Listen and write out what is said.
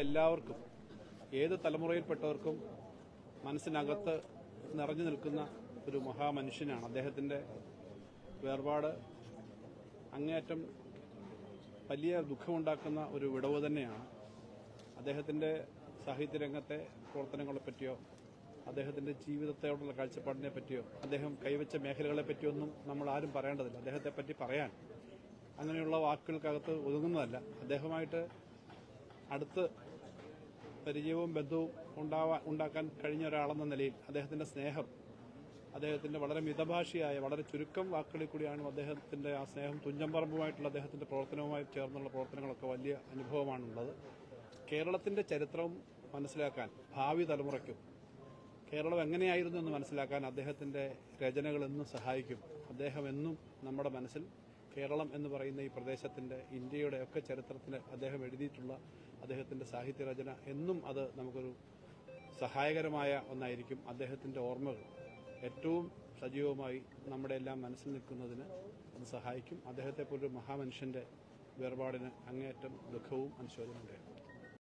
എല്ലാവർക്കും ഏത് തലമുറയിൽപ്പെട്ടവർക്കും മനസ്സിനകത്ത് നിറഞ്ഞു നിൽക്കുന്ന ഒരു മഹാമനുഷ്യനാണ് അദ്ദേഹത്തിന്റെ വേർപാട്. അങ്ങേയറ്റം വലിയ ദുഃഖമുണ്ടാക്കുന്ന ഒരു വിടവ് തന്നെയാണ് അദ്ദേഹത്തിന്റെ സാഹിത്യരംഗത്തെ പ്രവർത്തനങ്ങളെ പറ്റിയോ അദ്ദേഹത്തിന്റെ ജീവിതത്തോടുള്ള കാഴ്ചപ്പാടിനെ പറ്റിയോ അദ്ദേഹം കൈവച്ച മേഖലകളെ പറ്റിയൊന്നും നമ്മൾ ആരും പറയേണ്ടതില്ല. അദ്ദേഹത്തെ പറ്റി പറയാൻ അങ്ങനെയുള്ള വാക്കുകൾക്കകത്ത് ഒതുങ്ങുന്നതല്ല. അദ്ദേഹമായിട്ട് അടുത്ത് പരിചയവും ബന്ധവും ഉണ്ടാവാൻ ഉണ്ടാക്കാൻ കഴിഞ്ഞ ഒരാളെന്ന നിലയിൽ അദ്ദേഹത്തിന്റെ സ്നേഹം അദ്ദേഹത്തിന്റെ വളരെ മിതഭാഷയായ വളരെ ചുരുക്കം വാക്കുകളിൽ കൂടിയാണ് അദ്ദേഹത്തിന്റെ ആ സ്നേഹം തുഞ്ചമ്പറമ്പുമായിട്ടുള്ള അദ്ദേഹത്തിന്റെ പ്രവർത്തനവുമായി ചേർന്നുള്ള പ്രവർത്തനങ്ങളൊക്കെ വലിയ അനുഭവമാണുള്ളത്. കേരളത്തിന്റെ ചരിത്രം മനസ്സിലാക്കാൻ ഭാവി തലമുറയ്ക്കും കേരളം എങ്ങനെയായിരുന്നു എന്ന് മനസ്സിലാക്കാൻ അദ്ദേഹത്തിന്റെ രചനകൾ എന്നും സഹായിക്കും. അദ്ദേഹം എന്നും നമ്മുടെ മനസ്സിൽ കേരളം എന്ന് പറയുന്ന ഈ പ്രദേശത്തിന്റെ ഇന്ത്യയുടെ ഒക്കെ ചരിത്രത്തിൽ അദ്ദേഹം എഴുതിയിട്ടുള്ള അദ്ദേഹത്തിന്റെ സാഹിത്യരചന എന്നും അത് നമുക്കൊരു സഹായകരമായ ഒന്നായിരിക്കും. അദ്ദേഹത്തിന്റെ ഓർമ്മകൾ ഏറ്റവും സജീവമായി നമ്മുടെ എല്ലാം മനസ്സിൽ നിൽക്കുന്നതിന് അത് സഹായിക്കും. അദ്ദേഹത്തെ പോലൊരു മഹാമനുഷ്യന്റെ വേർപാടിന് അങ്ങേയറ്റം ദുഃഖവും അനുശോചനവും